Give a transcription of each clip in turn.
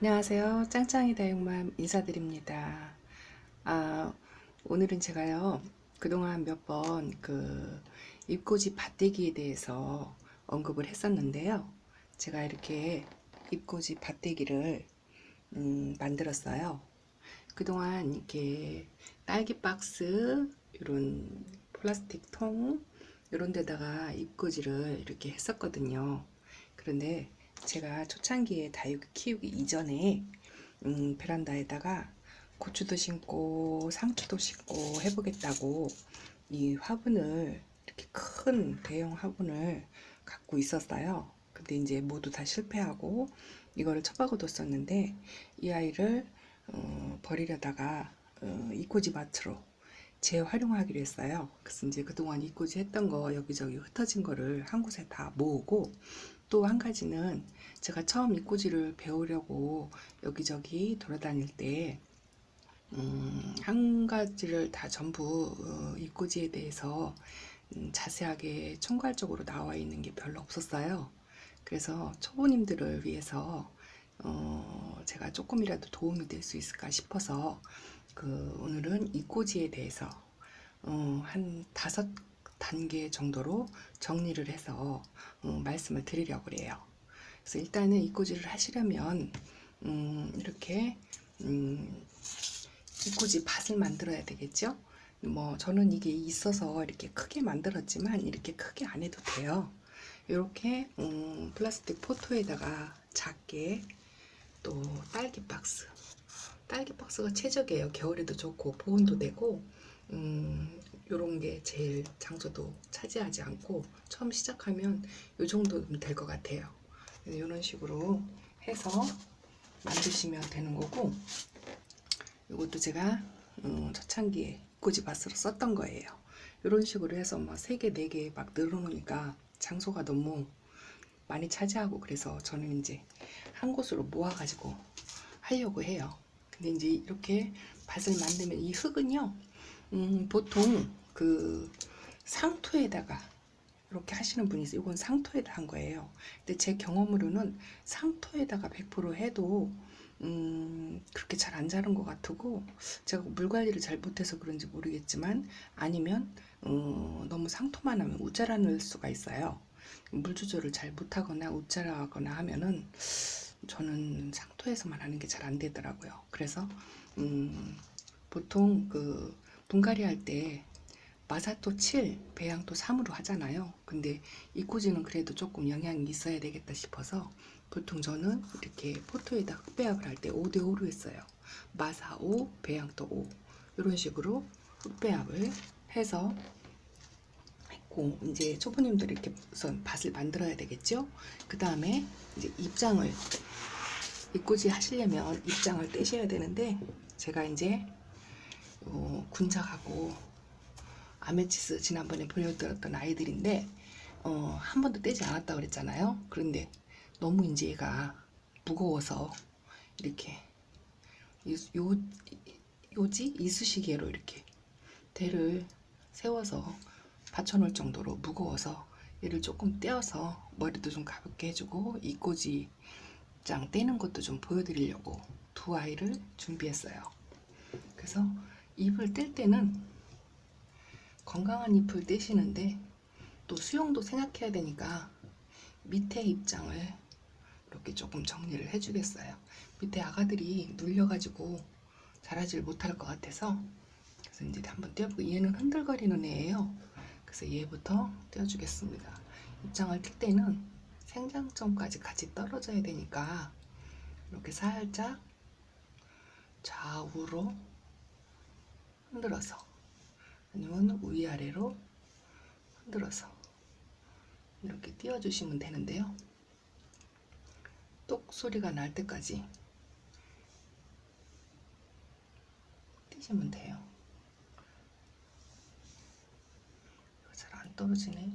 안녕하세요. 짱짱이 다육맘 인사드립니다. 아, 오늘은 제가요, 그동안 몇 번그 잎꽂이 밭대기에 대해서 언급을 했었는데요. 제가 이렇게 잎꽂이 밭대기를 음, 만들었어요. 그동안 이렇게 딸기 박스, 이런 플라스틱 통, 이런 데다가 잎꽂이를 이렇게 했었거든요. 그런데 제가 초창기에 다육 키우기 이전에 음, 베란다에다가 고추도 심고 상추도 심고 해보겠다고 이 화분을 이렇게 큰 대형 화분을 갖고 있었어요. 근데 이제 모두 다 실패하고 이거를 처박아뒀었는데 이 아이를 어, 버리려다가 어, 이꼬지 밭으로 재활용하기로 했어요. 그래서 이제 그동안 이꼬지 했던 거 여기저기 흩어진 거를 한 곳에 다 모으고 또 한 가지는 제가 처음 이꼬지를 배우려고 여기저기 돌아다닐 때, 음, 한 가지를 다 전부 어, 이꼬지에 대해서 음, 자세하게 총괄적으로 나와 있는 게 별로 없었어요. 그래서 초보님들을 위해서 어, 제가 조금이라도 도움이 될 수 있을까 싶어서 그 오늘은 이꼬지에 대해서 어, 한 다섯 단계 정도로 정리를 해서 어, 말씀을 드리려고 그래요. 그래서 일단은 이꼬지를 하시려면 음, 이렇게 음, 이꼬지 밭을 만들어야 되겠죠. 뭐 저는 이게 있어서 이렇게 크게 만들었지만 이렇게 크게 안 해도 돼요. 이렇게 음, 플라스틱 포토에다가 작게 또 딸기 박스 딸기 박스가 최적이에요. 겨울에도 좋고 보온도 되고 음, 요런 게 제일 장소도 차지하지 않고 처음 시작하면 요 정도면 될 것 같아요. 이런 식으로 해서 만드시면 되는 거고 이것도 제가 음, 초창기에 꼬지밭으로 썼던 거예요. 이런 식으로 해서 막 3개, 4개 막 늘어놓으니까 장소가 너무 많이 차지하고 그래서 저는 이제 한 곳으로 모아가지고 하려고 해요. 근데 이제 이렇게 밭을 만들면 이 흙은요, 음, 보통 그 상토에다가 이렇게 하시는 분이 있어요. 이건 상토에다 한 거예요. 근데 제 경험으로는 상토에다가 100% 해도 음, 그렇게 잘 안 자란 것 같고 제가 물 관리를 잘 못해서 그런지 모르겠지만 아니면 어, 너무 상토만 하면 우짜라는 수가 있어요. 물 조절을 잘 못하거나 우짜라거나 하면은 저는 상토에서만 하는 게 잘 안 되더라고요. 그래서 음, 보통 그 분갈이 할 때 마사토 7, 배양토 3으로 하잖아요. 근데 이코지는 그래도 조금 영향이 있어야 되겠다 싶어서 보통 저는 이렇게 포토에다 흑배합을 할 때 5대5로 했어요. 마사 5, 배양토 5 이런 식으로 흑배합을 해서 했고 이제 초보님들이 이렇게 우선 밭을 만들어야 되겠죠. 그 다음에 이제 입장을 입꼬지 하시려면 입장을 떼셔야 되는데 제가 이제 어, 군작하고 아메치스 지난번에 보여드렸던 아이들인데 어, 한 번도 떼지 않았다고 그랬잖아요. 그런데 너무 이제 얘가 무거워서 이렇게 요, 요지 이쑤시개로 이렇게 대를 세워서 받쳐놓을 정도로 무거워서 얘를 조금 떼어서 머리도 좀 가볍게 해주고 이꼬지 장 떼는 것도 좀 보여드리려고 두 아이를 준비했어요. 그래서 잎을 뗄 때는 건강한 잎을 떼시는데 또 수영도 생각해야 되니까 밑에 입장을 이렇게 조금 정리를 해주겠어요. 밑에 아가들이 눌려가지고 자라질 못할 것 같아서 그래서 이제 한번 떼어보고 얘는 흔들거리는 애예요. 그래서 얘부터 떼어주겠습니다. 입장을 뗄 때는 생장점까지 같이 떨어져야 되니까 이렇게 살짝 좌우로 흔들어서 아니면 위아래로 흔들어서 이렇게 띄워주시면 되는데요. 똑 소리가 날 때까지 띄시면 돼요. 잘 안 떨어지네.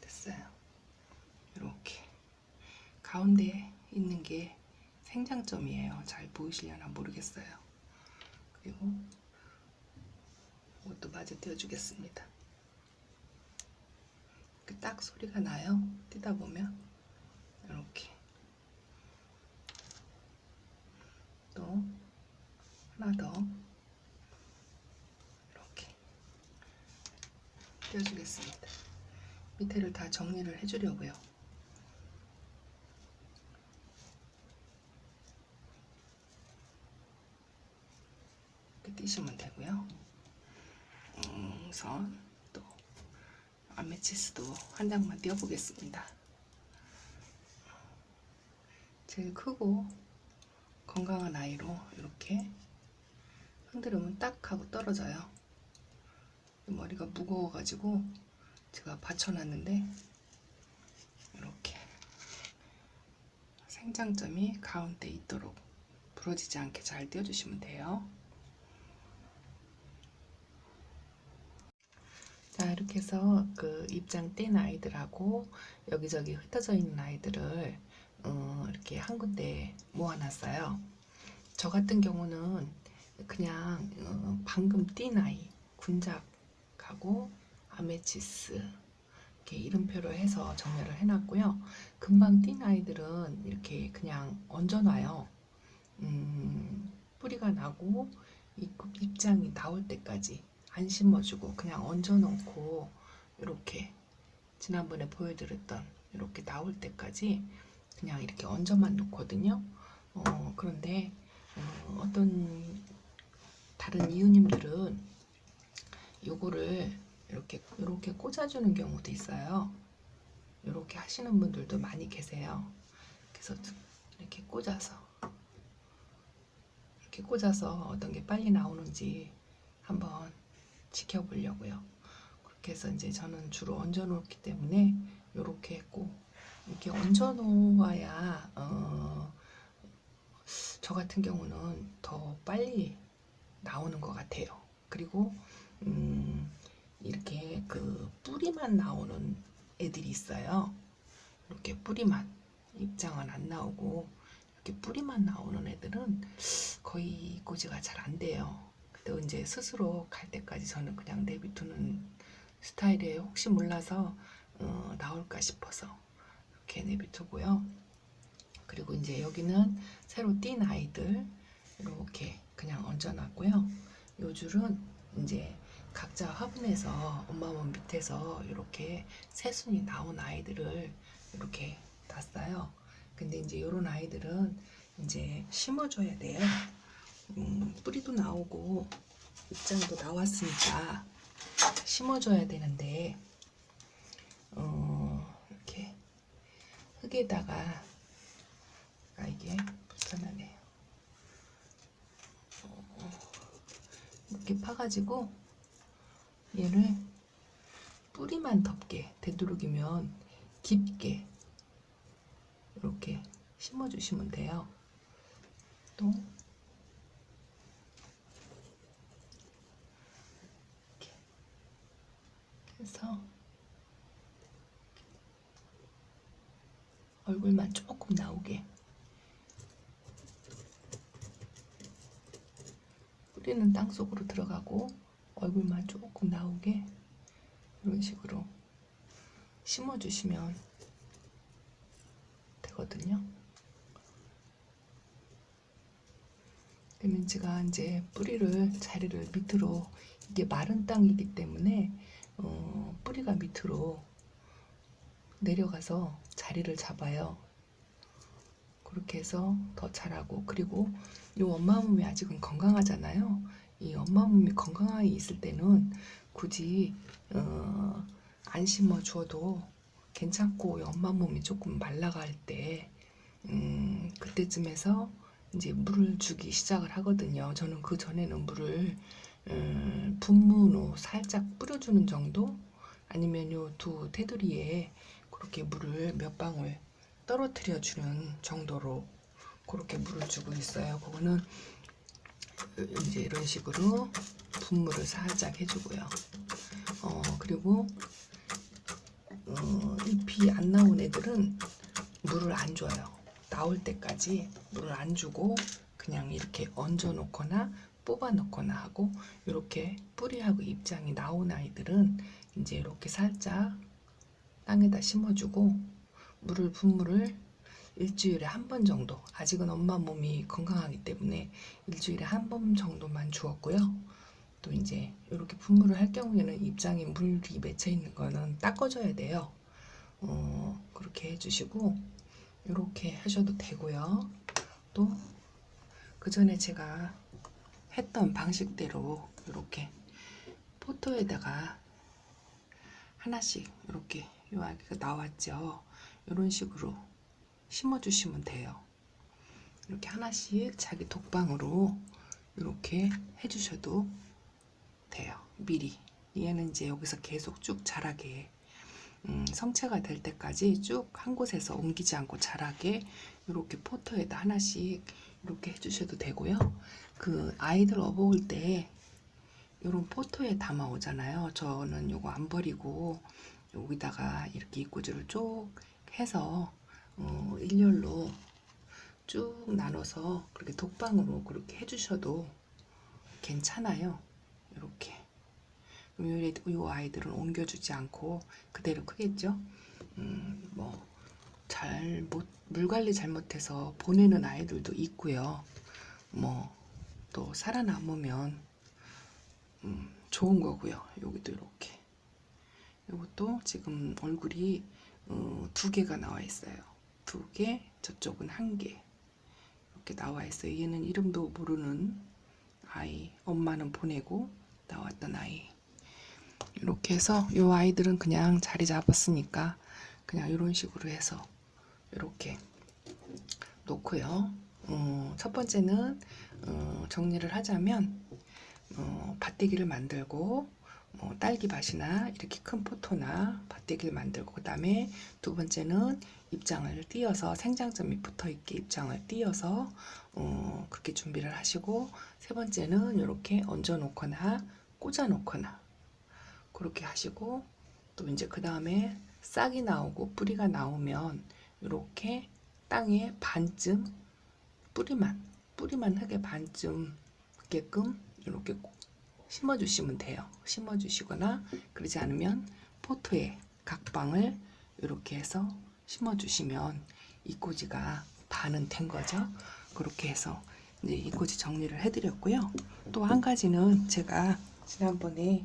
됐어요. 이렇게 가운데 있는 게 생장점이에요. 잘 보이시려나 모르겠어요. 그리고 이것도 마저 띄워주겠습니다. 딱 소리가 나요. 뛰다 보면 이렇게 또 하나 더 이렇게 띄워주겠습니다. 밑에를 다 정리를 해주려고요. 이렇게 띄시면 되고요. 음, 우선 또 아메치스도 한 장만 띄워보겠습니다. 제일 크고 건강한 아이로 이렇게 흔들으면 딱 하고 떨어져요. 머리가 무거워가지고 제가 받쳐놨는데 이렇게 생장점이 가운데 있도록 부러지지 않게 잘 띄워주시면 돼요. 자 이렇게 해서 그 입장 뗀 아이들하고 여기저기 흩어져 있는 아이들을 어, 이렇게 한 군데 모아놨어요. 저 같은 경우는 그냥 어, 방금 띈 아이 군작하고 아메치스 이렇게 이름표로 해서 정렬을 해놨고요. 금방 띈 아이들은 이렇게 그냥 얹어놔요. 음, 뿌리가 나고 이 입장이 나올 때까지 안 심어주고 그냥 얹어놓고 이렇게 지난번에 보여드렸던 이렇게 나올 때까지 그냥 이렇게 얹어만 놓거든요. 어, 그런데 어, 어떤 다른 이웃님들은 요거를 이렇게 이렇게 꽂아주는 경우도 있어요. 이렇게 하시는 분들도 많이 계세요. 그래서 이렇게 꽂아서 이렇게 꽂아서 어떤 게 빨리 나오는지 한번 지켜보려고요. 그렇게 해서 이제 저는 주로 얹어 놓기 때문에 이렇게 했고 이렇게 얹어 놓아야 어, 저 같은 경우는 더 빨리 나오는 것 같아요. 그리고 음, 이렇게 그 뿌리만 나오는 애들이 있어요. 이렇게 뿌리만 입장은 안 나오고 이렇게 뿌리만 나오는 애들은 거의 꼬지가 잘 안 돼요. 또 이제 스스로 갈 때까지 저는 그냥 내비두는 스타일이에요. 혹시 몰라서 어, 나올까 싶어서 이렇게 내비두고요. 그리고 이제 여기는 새로 띈 아이들 이렇게 그냥 얹어놨고요. 요 줄은 이제 각자 화분에서 엄마 몸 밑에서 이렇게 새순이 나온 아이들을 이렇게 놨어요. 근데 이제 이런 아이들은 이제 심어줘야 돼요. 음, 뿌리도 나오고 입장도 나왔으니까 심어줘야 되는데 어, 이렇게 흙에다가 아, 이게 불편하네요. 어, 이렇게 파가지고 얘를 뿌리만 덮게 되도록이면 깊게 이렇게 심어주시면 돼요. 또 이렇게 해서 얼굴만 조금 나오게 뿌리는 땅 속으로 들어가고 얼굴만 조금 나오게 이런 식으로 심어주시면 되거든요. 그러면 제가 이제 뿌리를 자리를 밑으로 이게 마른 땅이기 때문에 어, 뿌리가 밑으로 내려가서 자리를 잡아요. 그렇게 해서 더 자라고 그리고 이 엄마 몸이 아직은 건강하잖아요. 이 엄마 몸이 건강하게 있을 때는 굳이 어, 안 심어 주어도 괜찮고 이 엄마 몸이 조금 말라갈 때 음, 그때쯤에서 이제 물을 주기 시작을 하거든요. 저는 그 전에는 물을 음, 분무로 살짝 뿌려주는 정도 아니면 요 두 테두리에 그렇게 물을 몇 방울 떨어뜨려 주는 정도로 그렇게 물을 주고 있어요. 그거는 이제 이런 식으로 분무를 살짝 해주고요. 어, 그리고 어, 잎이 안 나온 애들은 물을 안 줘요. 나올 때까지 물을 안 주고 그냥 이렇게 얹어 놓거나 뽑아 놓거나 하고 이렇게 뿌리하고 입장이 나온 아이들은 이제 이렇게 살짝 땅에다 심어주고 물을 분물을 일주일에 한 번 정도 아직은 엄마 몸이 건강하기 때문에 일주일에 한 번 정도만 주었고요. 또 이제 이렇게 분물을 할 경우에는 입장에 물이 맺혀 있는 거는 닦아줘야 돼요. 어, 그렇게 해주시고 이렇게 하셔도 되고요. 또 그 전에 제가 했던 방식대로 이렇게 포토에다가 하나씩 이렇게 요 아기가 나왔죠. 이런 식으로 심어주시면 돼요. 이렇게 하나씩 자기 독방으로 이렇게 해주셔도 돼요. 미리 얘는 이제 여기서 계속 쭉 자라게 음, 성체가 될 때까지 쭉 한 곳에서 옮기지 않고 자라게 이렇게 포터에다 하나씩 이렇게 해주셔도 되고요. 그 아이들 업어올 때 이런 포토에 담아 오잖아요. 저는 요거 안 버리고 여기다가 이렇게 입구줄을 쭉 해서 어, 일렬로 쭉 나눠서 그렇게 독방으로 그렇게 해주셔도 괜찮아요. 이렇게. 요 아이들은 옮겨주지 않고 그대로 크겠죠? 음, 뭐, 잘 못, 물 관리 잘못해서 보내는 아이들도 있고요. 뭐, 또 살아남으면, 음, 좋은 거고요. 여기도 이렇게. 이것도 지금 얼굴이 어, 두 개가 나와 있어요. 두 개, 저쪽은 한 개. 이렇게 나와 있어요. 얘는 이름도 모르는 아이, 엄마는 보내고 나왔던 아이. 이렇게 해서 이 아이들은 그냥 자리 잡았으니까 그냥 이런 식으로 해서 이렇게 놓고요. 어, 첫 번째는 어, 정리를 하자면 어, 밭대기를 만들고 뭐 딸기밭이나 이렇게 큰 포토나 밭대기를 만들고 그 다음에 두 번째는 입장을 띄어서 생장점이 붙어 있게 입장을 띄어서 어, 그렇게 준비를 하시고 세 번째는 이렇게 얹어 놓거나 꽂아 놓거나 그렇게 하시고 또 이제 그 다음에 싹이 나오고 뿌리가 나오면 이렇게 땅에 반쯤 뿌리만 뿌리만 흙에 반쯤 게끔 이렇게 심어 주시면 돼요. 심어 주시거나 그러지 않으면 포토에 각방을 이렇게 해서 심어 주시면 이 꼬지가 반은 된 거죠. 그렇게 해서 이제 이 꼬지 정리를 해 드렸고요. 또 한 가지는 제가 지난번에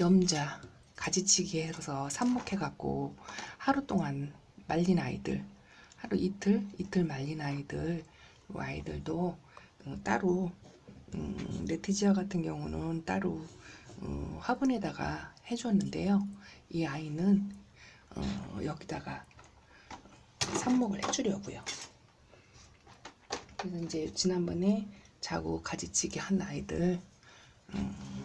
염자 가지치기 해서 삽목해 갖고 하루 동안 말린 아이들 하루 이틀 이틀 말린 아이들 이 아이들도 어, 따로 음, 레티지아 같은 경우는 따로 어, 화분에다가 해줬는데요. 이 아이는 어, 여기다가 삽목을 해주려고요. 그래서 이제 지난번에 자고 가지치기 한 아이들 음,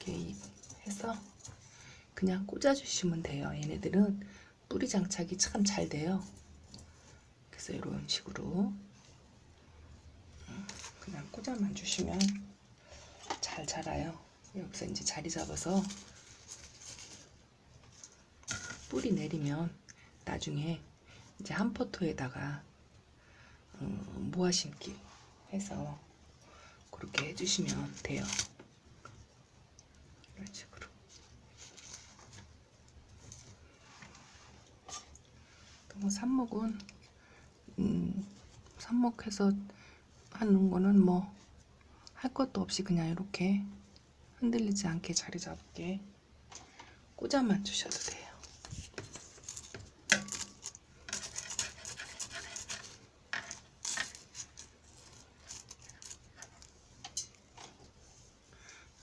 이렇게 해서 그냥 꽂아주시면 돼요. 얘네들은 뿌리 장착이 참 잘 돼요. 그래서 이런 식으로 음, 그냥 꽂아만 주시면 잘 자라요. 여기서 이제 자리 잡아서 뿌리 내리면 나중에 이제 한 포토에다가 어, 모아 심기 해서 그렇게 해주시면 돼요. 이런 식으로. 또 뭐 삽목은 음, 삽목해서 하는 거는 뭐 할 것도 없이 그냥 이렇게 흔들리지 않게 자리 잡게 꽂아만 주셔도 돼요.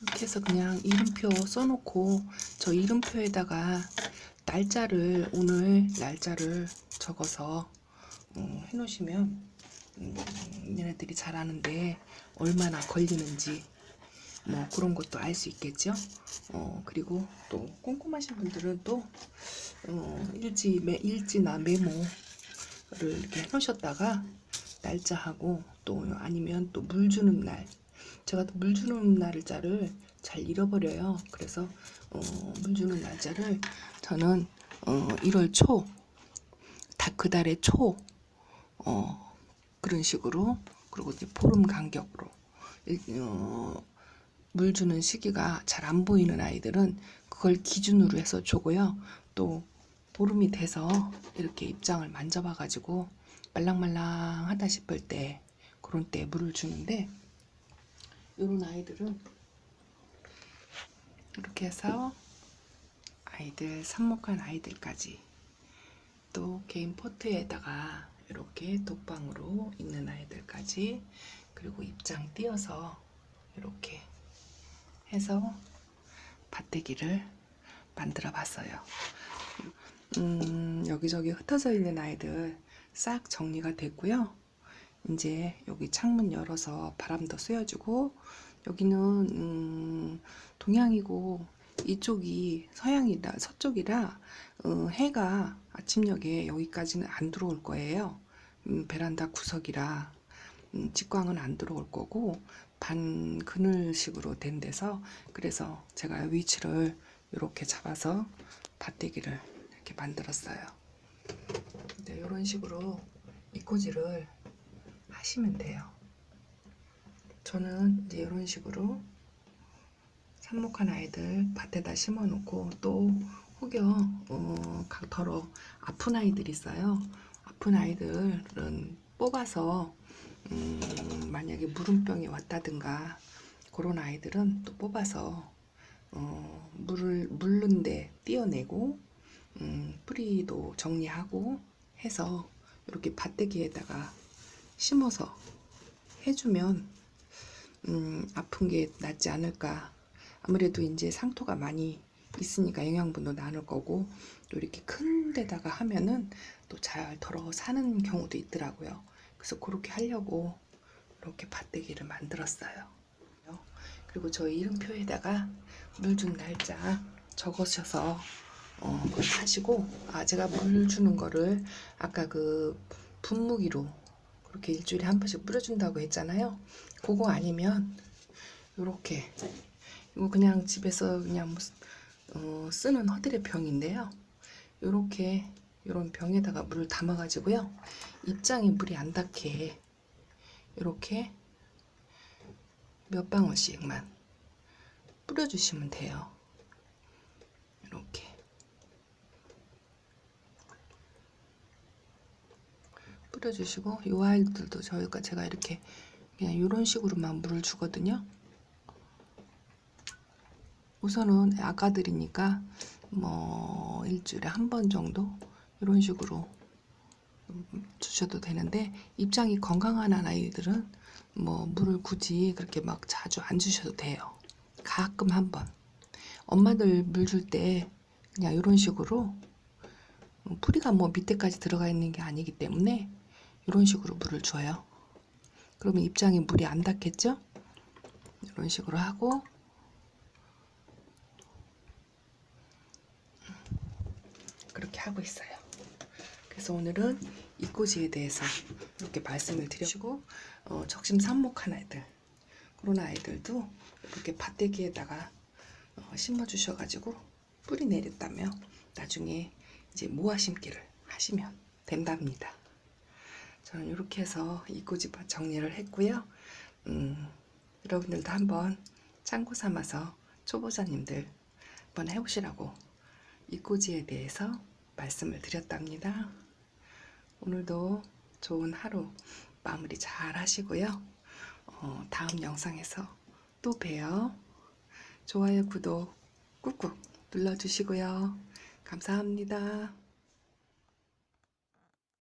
이렇게 해서 그냥 이름표 써놓고 저 이름표에다가 날짜를 오늘 날짜를 적어서 어, 해놓으시면 음, 얘네들이 자라는데 얼마나 걸리는지 뭐 그런 것도 알 수 있겠죠. 어 그리고 또 꼼꼼하신 분들은 또 어, 일지 매 일지나 메모를 이렇게 해놓으셨다가 날짜하고 또 아니면 또 물 주는 날 제가 또 물 주는 날짜를 잘 잃어버려요. 그래서 어, 물 주는 날짜를 저는 어, 1월 초, 다 그달의 초, 어, 그런 식으로 그리고 이제 보름 간격으로 일- 어, 물 주는 시기가 잘 안 보이는 아이들은 그걸 기준으로 해서 주고요. 또 보름이 돼서 이렇게 입장을 만져봐 가지고 말랑말랑하다 싶을 때 그런 때 물을 주는데 이런 아이들은 이렇게 해서 아이들 삽목한 아이들까지 또 개인 포트에다가 이렇게 독방으로 있는 아이들까지 그리고 입장 띄어서 이렇게 해서 밭대기를 만들어 봤어요. 음, 여기저기 흩어져 있는 아이들 싹 정리가 됐고요. 이제 여기 창문 열어서 바람도 쐬어주고 여기는 음, 동양이고 이쪽이 서양이라 서쪽이라 어, 해가 아침녘에 여기까지는 안 들어올 거예요. 음, 베란다 구석이라 음, 직광은 안 들어올 거고 반 그늘식으로 된 데서 그래서 제가 위치를 이렇게 잡아서 밭대기를 이렇게 만들었어요. 네, 이런 식으로 이꼬지를 하시면 돼요. 저는 이제 이런 식으로 삽목한 아이들 밭에다 심어놓고 또 혹여 어, 덜어 아픈 아이들 있어요. 아픈 아이들은 뽑아서 음, 만약에 물음병이 왔다든가 그런 아이들은 또 뽑아서 어, 물을 물른데 띄어내고 음, 뿌리도 정리하고 해서 이렇게 밭대기에다가 심어서 해주면 음, 아픈 게 낫지 않을까. 아무래도 이제 상토가 많이 있으니까 영양분도 나눌 거고 또 이렇게 큰 데다가 하면은 또 잘 덜어 사는 경우도 있더라고요. 그래서 그렇게 하려고 이렇게 밭대기를 만들었어요. 그리고 저희 이름표에다가 물 준 날짜 적으셔서 어, 하시고 아 제가 물 주는 거를 아까 그 분무기로 그렇게 일주일에 한 번씩 뿌려준다고 했잖아요. 그거 아니면 요렇게 이거 그냥 집에서 그냥 뭐, 어, 쓰는 허드레 병인데요. 요렇게 요런 병에다가 물을 담아 가지고요. 입장에 물이 안 닿게 이렇게 몇 방울씩만 뿌려주시면 돼요. 이렇게 뿌려주시고 이 아이들도 저희가 제가 이렇게 그냥 이런 식으로만 물을 주거든요. 우선은 아가들이니까 뭐 일주일에 한 번 정도 이런 식으로 주셔도 되는데 입장이 건강한 아이들은 뭐 물을 굳이 그렇게 막 자주 안 주셔도 돼요. 가끔 한 번. 엄마들 물 줄 때 그냥 이런 식으로 뿌리가 뭐 밑에까지 들어가 있는 게 아니기 때문에 이런 식으로 물을 줘요. 그러면 입장에 물이 안 닿겠죠? 이런 식으로 하고 그렇게 하고 있어요. 그래서 오늘은 이꼬지에 대해서 이렇게 말씀을 드리고 어, 적심 삽목한 아이들 그런 아이들도 이렇게 밭대기에다가 어, 심어 주셔가지고 뿌리 내렸다며 나중에 이제 모아 심기를 하시면 된답니다. 저는 이렇게 해서 이꼬지밭 정리를 했고요. 음, 여러분들도 한번 참고 삼아서 초보자님들 한번 해보시라고 이 꼬지에 대해서 말씀을 드렸답니다. 오늘도 좋은 하루 마무리 잘 하시고요. 어, 다음 영상에서 또 봬요. 좋아요, 구독 꾹꾹 눌러주시고요. 감사합니다.